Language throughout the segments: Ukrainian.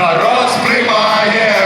Народ сприймає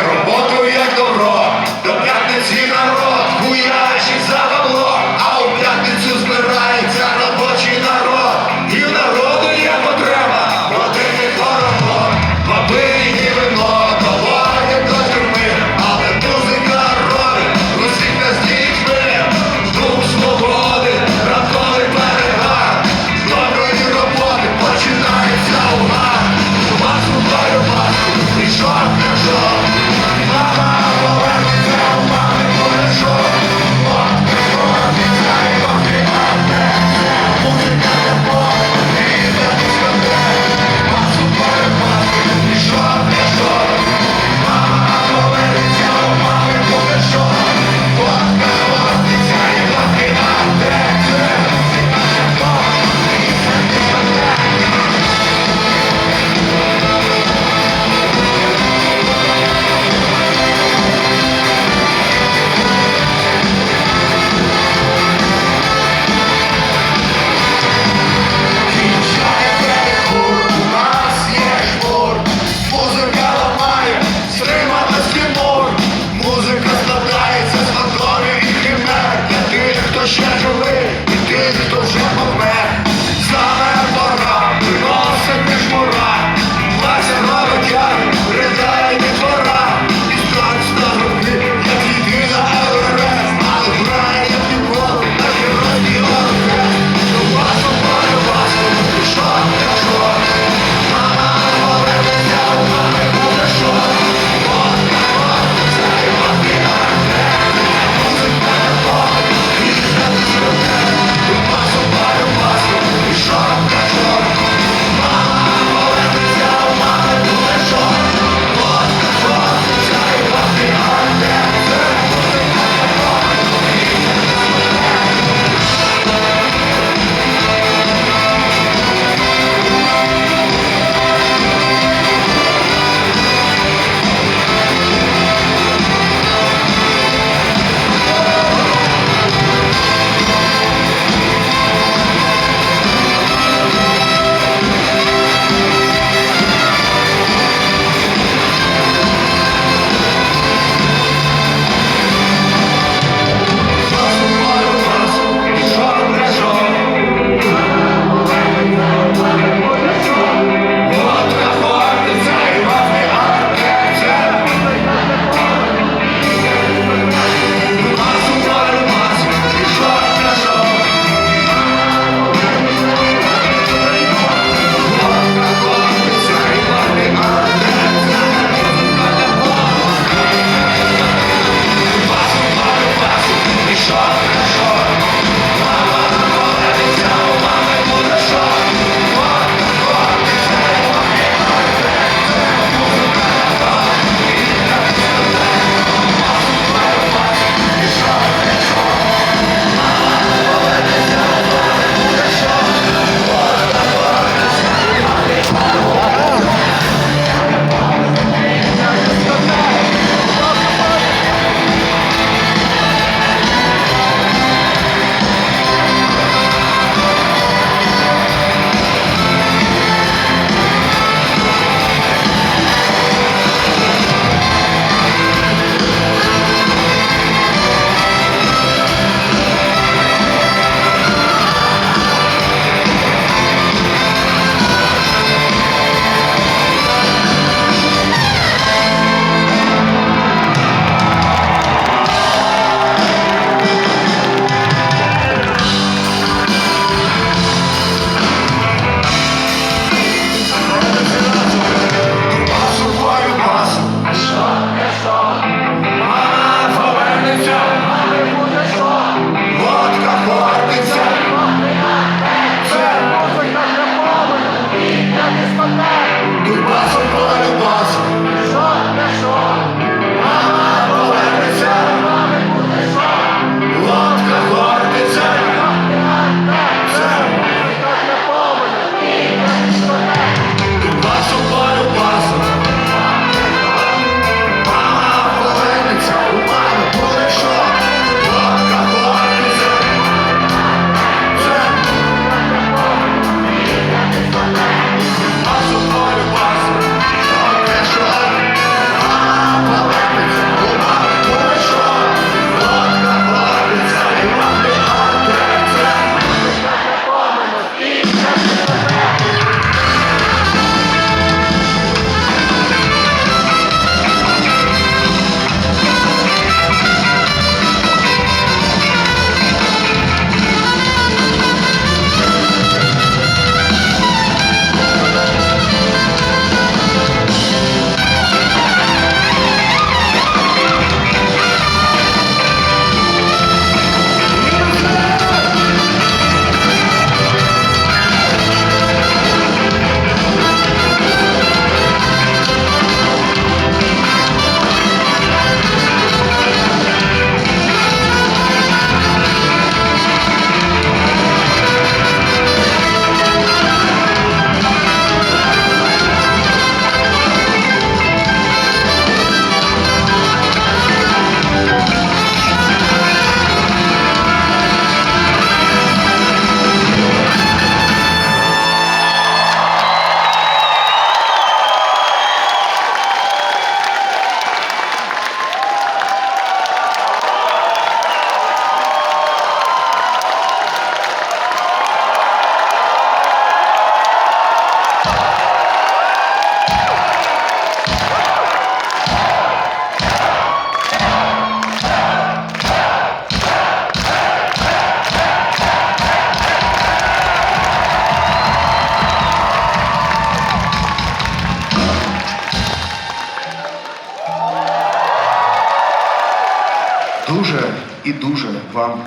і дуже вам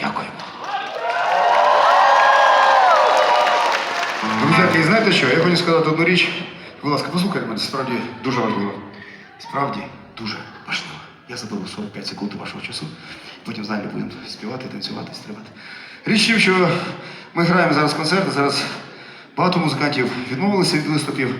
дякуємо. Друзі, і знаєте що? Я хочу сказати одну річ. Будь ласка, послухайте мене, справді дуже важливо. Справді дуже важливо. Я заберу 45 секунд вашого часу. Потім з нами будемо співати, танцювати, стрибати. Річ що ми граємо зараз концерти, зараз багато музикантів відмовилися від виступів.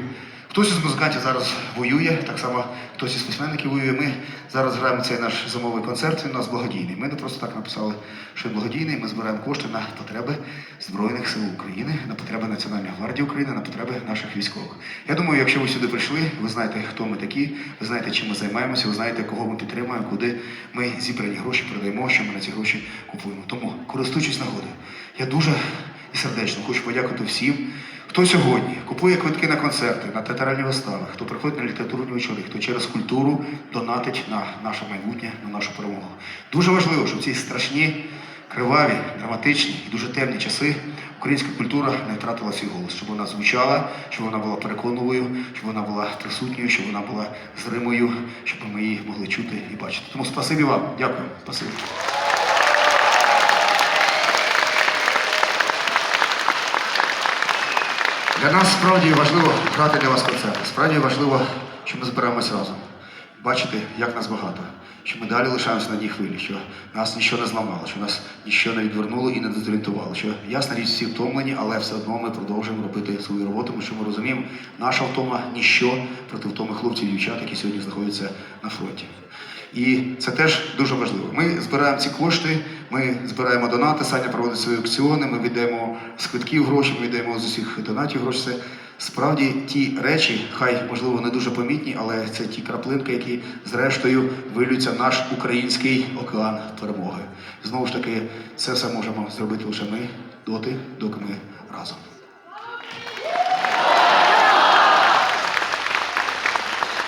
Хтось із музикантів зараз воює, так само хтось із письменників воює. Ми зараз граємо цей наш зимовий концерт, він у нас благодійний. Ми не просто так написали, що він благодійний. Ми збираємо кошти на потреби Збройних сил України, на потреби Національної гвардії України, на потреби наших військових. Я думаю, якщо ви сюди прийшли, ви знаєте, хто ми такі, ви знаєте, чим ми займаємося, ви знаєте, кого ми підтримуємо, куди ми зібрані гроші передаємо, що ми на ці гроші купуємо. Тому, користуючись нагодою, я дуже і сердечно хочу подякувати всім, хто сьогодні купує квитки на концерти, на театральні вистави, хто приходить на літературні вечори, хто через культуру донатить на наше майбутнє, на нашу перемогу. Дуже важливо, щоб ці страшні, криваві, драматичні і дуже темні часи українська культура не втратила свій голос, щоб вона звучала, щоб вона була переконливою, щоб вона була присутньою, щоб вона була зримою, щоб ми її могли чути і бачити. Тому спасибі вам, дякую, спасибі. Для нас справді важливо грати для вас концерти. Справді важливо, що ми збираємось разом. Бачити, як нас багато, що ми далі лишаємося на одній хвилі, що нас нічого не зламало, що нас нічого не відвернуло і не дезорієнтувало. Що ясна річ, всі втомлені, але все одно ми продовжуємо робити свою роботу, тому що ми розуміємо, наша втома ніщо проти втоми хлопців і дівчат, які сьогодні знаходяться на фронті. І це теж дуже важливо. Ми збираємо ці кошти, ми збираємо донати, Саня проводить свої аукціони, ми віддаємо з квитків гроші, ми віддаємо з усіх донатів гроші. Це справді ті речі, хай можливо не дуже помітні, але це ті краплинки, які зрештою вилються в наш український океан перемоги. Знову ж таки, це все можемо зробити лише ми доти, доки ми разом.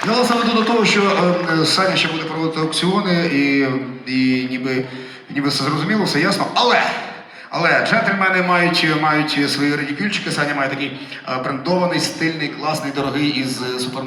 Я саме веду до того, що е, е, Саня ще буде проводити аукціони, і, і ніби, ніби все зрозуміло, все ясно. Але, але джентльмени мають, мають свої редікюльчики, Саня має такий е, брендований, стильний, класний, дорогий із е, супермаркету.